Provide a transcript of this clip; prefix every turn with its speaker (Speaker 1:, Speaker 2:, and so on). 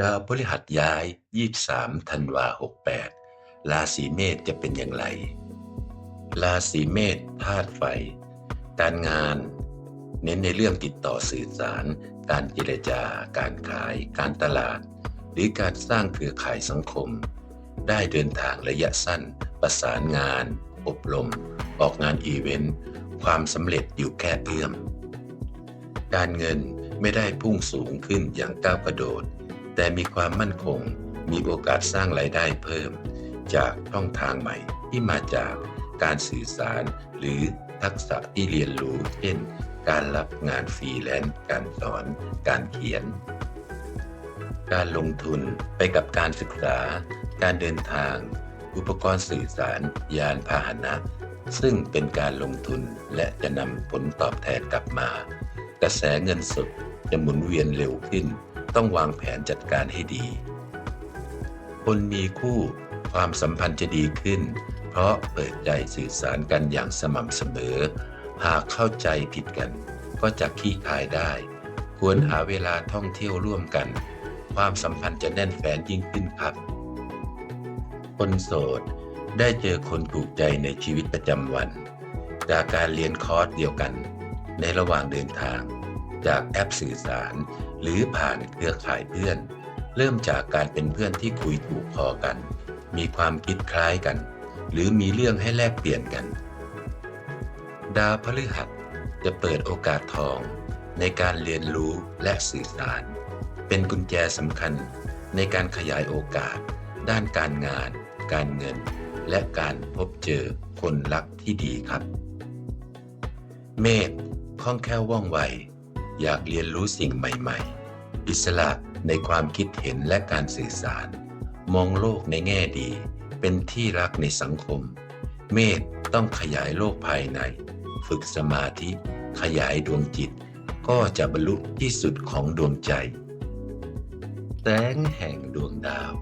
Speaker 1: ดาวพฤหัสย้าย 23 ธันวา 68 ราศีเมษจะเป็นอย่างไร ราศีเมษธาตุไฟ การงาน เน้นในเรื่องติดต่อสื่อสาร การเจรจา การขาย การตลาด หรือการสร้างเครือข่ายสังคม ได้เดินทางระยะสั้น ประสานงาน อบรม ออกงานอีเวนต์ ความสำเร็จอยู่แค่เอื้อม การเงินไม่ได้พุ่งสูงขึ้นอย่างก้าวกระโดด แต่มีความมั่นคง มีโอกาสสร้างรายได้เพิ่ม จากช่องทางใหม่ที่มาจากการสื่อสาร หรือทักษะที่เรียนรู้ เช่น การรับงานฟรีแลนซ์การสอน การเขียน การลงทุนไปกับการศึกษา การเดินทาง อุปกรณ์สื่อสาร ยานพาหนะ ซึ่งเป็นการลงทุนและจะนำผลตอบแทนกลับมา กระแสเงินสดจะหมุนเวียนเร็วขึ้น ต้องวางแผนจัดการให้ดี คนมีคู่ความสัมพันธ์จะดีขึ้น เพราะเปิดใจสื่อสารกันอย่างสม่ำเสมอ หากเข้าใจผิดกัน ก็จะขี้คายได้ ควรหาเวลาท่องเที่ยวร่วมกัน ความสัมพันธ์จะแน่นแฟนยิ่งขึ้นครับ คนโสดได้เจอคนถูกใจในชีวิตประจำวัน จากการเรียนคอร์สเดียวกัน ในระหว่างเดินทาง จากแอปสื่อสาร หรือผ่านเครือข่ายเพื่อน เริ่มจากการเป็นเพื่อนที่คุยถูกคอกัน มีความคิดคล้ายกัน หรือมีเรื่องให้แลกเปลี่ยนกัน ดาวพฤหัสจะเปิดโอกาสทอง ในการเรียนรู้และสื่อสาร เป็นกุญแจสำคัญในการขยายโอกาส ด้านการงาน การเงิน และการพบเจอคนรักที่ดีครับ เมษคล่องแคล่วว่องไว อยากเรียนรู้สิ่งใหม่ๆ อิสระในความคิดเห็นและการสื่อสาร มองโลกในแง่ดี เป็นที่รักในสังคม เมษต้องขยายโลกภายใน ฝึกสมาธิ ขยายดวงจิต ก็จะบรรลุที่สุดของดวงใจ แสงแห่งดวงดาว